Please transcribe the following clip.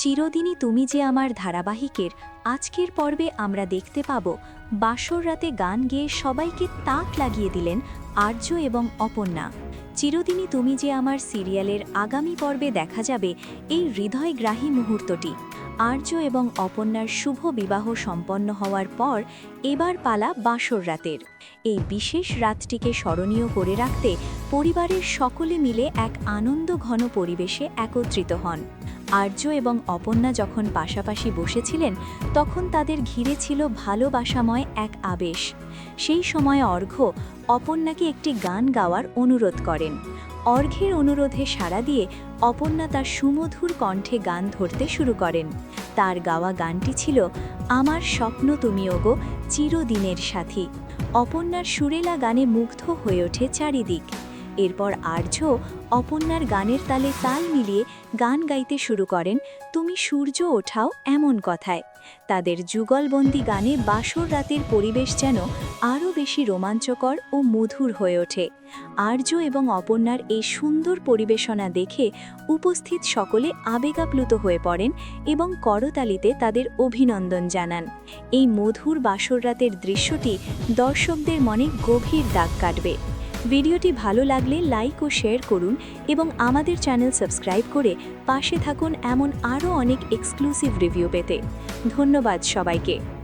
চিরদিনই তুমি যে আমার ধারাবাহিকের আজকের পর্বে আমরা দেখতে পাব, বাসর রাতে গান গেয়ে সবাইকে তাক লাগিয়ে দিলেন আর্য এবং অপর্ণা। চিরদিনই তুমি যে আমার সিরিয়ালের আগামী পর্বে দেখা যাবে এই হৃদয়গ্রাহী মুহূর্তটি। আর্য এবং অপর্ণার শুভ বিবাহ সম্পন্ন হওয়ার পর এবার পালা বাসর রাতের। এই বিশেষ রাতটিকে স্মরণীয় করে রাখতে পরিবারের সকলে মিলে এক আনন্দ ঘন পরিবেশে একত্রিত হন। আর্য এবং অপর্ণা যখন পাশাপাশি বসেছিলেন, তখন তাদের ঘিরে ছিল ভালোবাসাময় এক আবেশ। সেই সময় অর্ঘ্য অপর্ণাকে একটি গান গাওয়ার অনুরোধ করেন। অর্ঘ্যের অনুরোধে সাড়া দিয়ে অপর্ণা তার সুমধুর কণ্ঠে গান ধরতে শুরু করেন। তার গাওয়া গানটি ছিল, আমার স্বপ্ন তুমি ওগো চিরদিনের সাথী। অপর্ণার সুরেলা গানে মুগ্ধ হয়ে ওঠে চারিদিক। এরপর আর্য অপর্ণার গানের তালে তাল মিলিয়ে গান গাইতে শুরু করেন, তুমি সূর্য ওঠাও এমন কথায়। তাদের যুগলবন্দি গানে বাসর রাতের পরিবেশ যেন আরও বেশি রোমাঞ্চকর ও মধুর হয়ে ওঠে। আর্য এবং অপর্ণার এই সুন্দর পরিবেশনা দেখে উপস্থিত সকলে আবেগাপ্লুত হয়ে পড়েন এবং করতালিতে তাদের অভিনন্দন জানান। এই মধুর বাসর রাতের দৃশ্যটি দর্শকদের মনে গভীর দাগ কাটবে। ভিডিওটি ভালো লাগলে লাইক ও শেয়ার করুন এবং আমাদের চ্যানেল সাবস্ক্রাইব করে পাশে থাকুন এমন আরও অনেক এক্সক্লুসিভ রিভিউ পেতে। ধন্যবাদ সবাইকে।